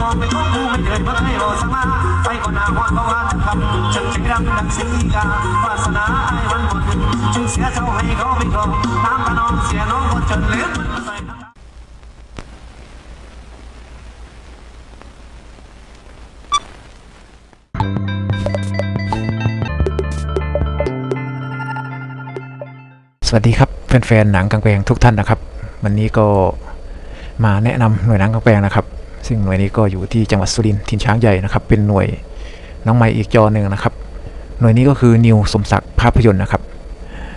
มองไปของกูไม่เคยเมื่อให้รอสักมาไปก่อนหน้าวันเพราะว่าจะคำฉันจึงรำดังสีกาวาสนาไอ้วันหมดจึงเสียเจ้าให้เขาไปก่อนน้ำตาน้องเสียน้องหมดจนเลือมันใส่สวัสดีครับแฟนๆหนังกางแปลงทุกท่านนะครับ วันนี้ก็มาแนะนำหน่วยหนังกางแปลงนะครับ ซึ่งหน่วยนี้ก็อยู่ที่จังหวัดสุรินทร์ทินช้างใหญ่นะครับ เป็นหน่วยน้องใหม่อีกจอหนึ่งนะครับ หน่วยนี้ก็คือนิวสมศักดิ์ภาพยนตร์นะครับ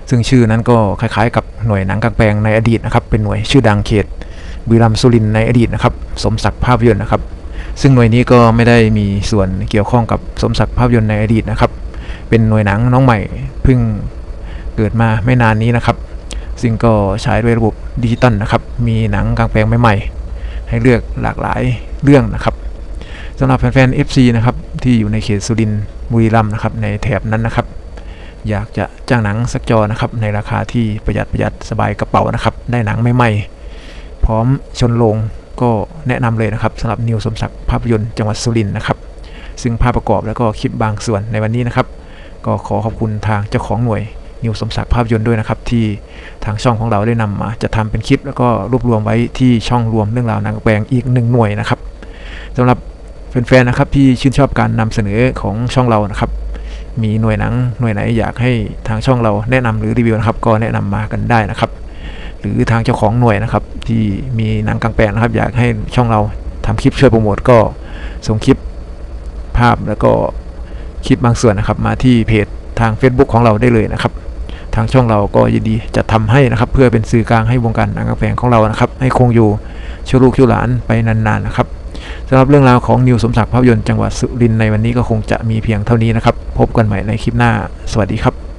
ซึ่งชื่อนั้นก็คล้ายๆ กับหน่วยหนังกลางแปลงในอดีตนะครับ เป็นหน่วยชื่อดังเขตบุรีรัมย์สุรินทร์ในอดีตนะครับ สมศักดิ์ภาพยนตร์นะครับ ซึ่งหน่วยนี้ก็ไม่ได้มีส่วนเกี่ยวข้องกับสมศักดิ์ภาพยนตร์ในอดีตนะครับ เป็นหน่วยหนังน้องใหม่เพิ่งเกิดมาไม่นานนี้นะครับ ซึ่งก็ใช้ด้วยระบบดิจิตอลนะครับ มีหนังกลางแปลงใหม่ๆ ให้เลือกหลากหลายเรื่องนะครับสำหรับแฟนๆ FC นะครับที่อยู่ในเขตสุรินทร์บุรีรัมย์นะครับในแถบนั้นนะครับ อยากจะจ้างหนังสักจอนะครับในราคาที่ประหยัดประหยัดสบายกระเป๋านะครับได้หนังใหม่ๆ พร้อมชนโรงก็แนะนำเลยนะครับสำหรับนิวสมศักดิ์ภาพยนตร์จังหวัดสุรินทร์นะครับ ซึ่งภาพประกอบแล้วก็คลิปบางส่วนในวันนี้นะครับ ก็ขอขอบคุณทางเจ้าของหน่วย นิวสมศักดิ์ภาพยนตร์ด้วยนะครับ ที่ทางช่องของเราได้นำมา จะทำเป็นคลิปแล้วก็รวบรวมไว้ที่ช่องรวมเรื่องราวหนังแปลงอีกหนึ่งหน่วยนะครับสำหรับแฟนๆนะครับที่ชื่นชอบการนำเสนอของช่องเรานะครับ มีหน่วยหนังหน่วยไหนอยากให้ทางช่องเราแนะนำหรือรีวิวนะครับ ก็แนะนำมากันได้นะครับ หรือทางเจ้าของหน่วยนะครับ ที่มีหนังกลางแปลงนะครับ อยากให้ช่องเราทำคลิปช่วยโปรโมทก็ส่งคลิปภาพแล้วก็คลิปบางส่วนนะครับมาที่เพจทาง Facebook ของเราได้เลยนะครับ ทางช่องเราก็ยินดีจะทำให้นะครับ เพื่อเป็นสื่อกลางให้วงการหนังกาแปลงของเรานะครับ ให้คงอยู่ชั่วลูกชั่วหลานไปนานๆนะครับสำหรับเรื่องราวของนิวสมศักดิ์ภาพยนตร์จังหวัดสุรินทร์ในวันนี้ก็คงจะมีเพียงเท่านี้นะครับ พบกันใหม่ในคลิปหน้า สวัสดีครับ